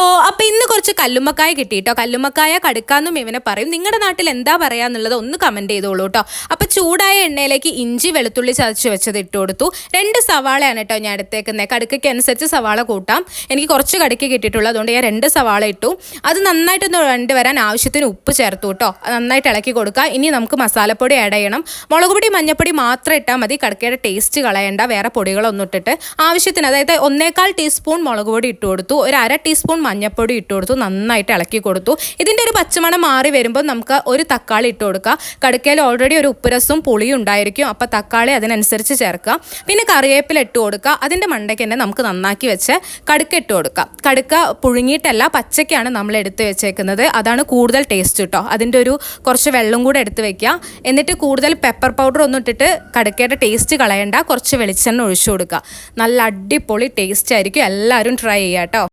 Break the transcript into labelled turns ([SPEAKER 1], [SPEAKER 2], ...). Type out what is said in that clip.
[SPEAKER 1] Hello അപ്പൊ ഇന്ന് കുറച്ച് കല്ലുമ്മക്കായ കിട്ടി കേട്ടോ കല്ലുമ്മക്കായ കടുക്കാന്നും ഇവനെ പറയും. നിങ്ങളുടെ നാട്ടിൽ എന്താ പറയാന്നുള്ളത് ഒന്ന് കമന്റ് ചെയ്തോളൂ കേട്ടോ അപ്പൊ ചൂടായ എണ്ണയിലേക്ക് ഇഞ്ചി വെളുത്തുള്ളി ചതച്ച് വെച്ചത് ഇട്ട് കൊടുത്തു. രണ്ട് സവാളയാണ് കേട്ടോ ഞാൻ എടുത്തേക്കുന്നത് കടുക്കയ്ക്ക് അനുസരിച്ച് സവാള കൂട്ടാം. എനിക്ക് കുറച്ച് കടുക്ക് കിട്ടിയിട്ടുള്ളൂ. അതുകൊണ്ട് ഞാൻ രണ്ട് സവാള ഇട്ടു. അത് നന്നായിട്ടൊന്ന് രണ്ട് വരാൻ ആവശ്യത്തിന് ഉപ്പ് ചേർത്തു കേട്ടോ നന്നായിട്ട് ഇളക്കി കൊടുക്കുക ഇനി നമുക്ക് മസാലപ്പൊടി ആഡ് ചെയ്യണം. മുളക് പൊടി മഞ്ഞപ്പൊടി മാത്രം ഇട്ടാൽ മതി. കടുക്കയുടെ ടേസ്റ്റ് കളയണ്ട. വേറെ പൊടികളൊന്നും ഇട്ടിട്ട് ആവശ്യത്തിന് അതായത് ഒന്നേക്കാൾ ടീസ്പൂൺ മുളക് പൊടി ഇട്ട് കൊടുത്തു. ഒരു അര ടീസ്പൂൺ മഞ്ഞൾപ്പൊടി ഇട്ട് കൊടുത്തു നന്നായിട്ട് ഇളക്കി കൊടുത്തു. ഇതിന്റെ ഒരു പച്ചമണം മാറി വരുമ്പോൾ നമുക്ക് ഒരു തക്കാളി ഇട്ട് കൊടുക്കുക കടുക്കയിൽ ഓൾറെഡി ഒരു ഉപ്പുരസവും പുളിയും ഉണ്ടായിരിക്കും. അപ്പോൾ തക്കാളി അതിനനുസരിച്ച് ചേർക്കുക. പിന്നെ കറിവേപ്പില ഇട്ട് കൊടുക്കുക. അതിന്റെ മണ്ടയ്ക്ക് തന്നെ നമുക്ക് നന്നാക്കി വെച്ച് കടുക്ക ഇട്ട് കൊടുക്കുക കടുക്ക പുഴുങ്ങിയിട്ടല്ല പച്ചയ്ക്കാണ് നമ്മൾ എടുത്ത് വെച്ചേക്കുന്നത്. അതാണ് കൂടുതൽ ടേസ്റ്റ് കേട്ടോ അതിന്റെ ഒരു കുറച്ച് വെള്ളം കൂടെ എടുത്ത് വെക്കുക. എന്നിട്ട് കൂടുതൽ പെപ്പർ പൗഡർ ഒന്നും ഇട്ടിട്ട് കടുക്കയുടെ ടേസ്റ്റ് കളയണ്ട. കുറച്ച് വെളിച്ചെണ്ണ ഒഴിച്ചു കൊടുക്കുക. നല്ല അടിപൊളി ടേസ്റ്റ് ആയിരിക്കും. എല്ലാവരും ട്രൈ ചെയ്യാം കേട്ടോ